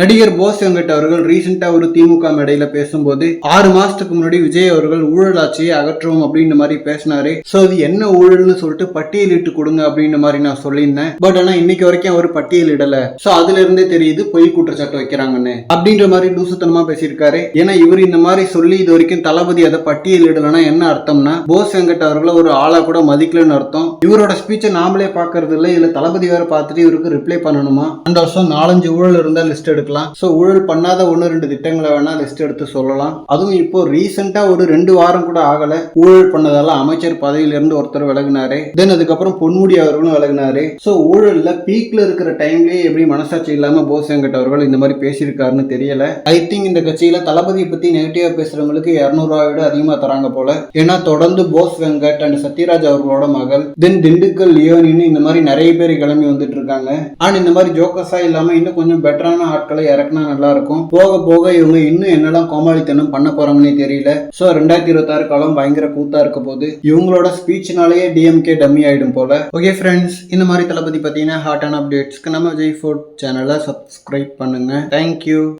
நடிகர் போஸ் வெங்கட் அவர்கள் ரீசெண்டா ஒரு திமுக மேடையில பேசும்போது ஆறு மாசத்துக்கு முன்னாடி விஜய் அவர்கள் ஊழல் ஆட்சியை அகற்றுவோம் அப்படின்ற மாதிரி பேசினாரு. சோ அது என்ன ஊழல்னு சொல்லிட்டு பட்டியலிட்டு கொடுங்க அப்படின்ற மாதிரி நான் சொல்லியிருந்தேன். பட் ஆனா இன்னைக்கு வரைக்கும் அவர் பட்டியலிடல சோ அதுல இருந்தே தெரியுது பொய் குற்றச்சாட்டு வைக்கிறாங்கன்னு. அப்படின்ற மாதிரி லூசுத்தனமா பேசியிருக்காரு. ஏன்னா இவர் இந்த மாதிரி சொல்லி இது வரைக்கும் தளபதி அதை பட்டியலிடலன்னா என்ன அர்த்தம்னா போஸ் வெங்கட் அவர்களை ஒரு ஆளா கூட மதிக்கலன்னு அர்த்தம். இவரோட ஸ்பீச்சை நாமளே பாக்குறது இல்ல. இதுல தளபதி வேற பார்த்துட்டு இவருக்கு ரிப்ளை பண்ணணுமா? அந்த வருஷம் நாலஞ்சு ஊழல் இருந்தா லிஸ்ட் எடுக்கலாம். ஸோ ஊழல் பண்ணாத ஒன்று ரெண்டு திட்டங்களை வேணால் லிஸ்ட் எடுத்து சொல்லலாம். அதுவும் இப்போ ரீசெண்டாக ஒரு ரெண்டு வாரம் கூட ஆகல. ஊழல் பண்ணதால அமைச்சர் பதவியில இருந்து ஒருத்தர் விலகினாரு. தென் அதுக்கப்புறம் பொன்முடி அவர்களும் விலகினாரு. ஸோ ஊழலில் பீக்கில் இருக்கிற டைம்லேயே எப்படி மனசாட்சி இல்லாம போஸ் வெங்கட் அவர்கள் இந்த மாதிரி பேசியிருக்காருன்னு தெரியல. ஐ திங்க் இந்த கட்சியில தளபதியை பத்தி நெகட்டிவாக பேசுறவங்களுக்கு இரநூறுவா விட அதிகமா தராங்க போல. ஏன்னா தொடர்ந்து போஸ் வெங்கட் அண்ட் சத்யராஜ் அவர்களோட மகள் தென் திண்டுக்கல் லியோனின்னு இந்த மாதிரி நிறைய பேர் கிளம்பி வந்துட்டு இருக்காங்க. அண்ட் இந்த மாதிரி ஜோக்கஸாக இல்லாம இன்னும் கொஞ்சம் பெட்டரான ஆட்கள் இறக்குனா நல்லா இருக்கும் போக போக இவங்க இன்னும் என்னெல்லாம் கோமாளித்தனம் பண்ண போறாங்கன்னே தெரியல. சோ ரெண்டாயிரத்தி இருபத்தாறு காலம் பயங்கர கூத்தா இருக்க போது இவங்களோட ஸ்பீச்னாலேயே டிஎம்கே டம்மி ஆயிடும் போல. ஓகே ஃப்ரெண்ட்ஸ் இந்த மாதிரி தளபதி பார்த்தீங்கன்னா ஹாட்டான அப்டேட்ஸ்க்கு நம்ம விஜய் ஃபுட் சேனலை சப்ஸ்கிரைப் பண்ணுங்க. Thank you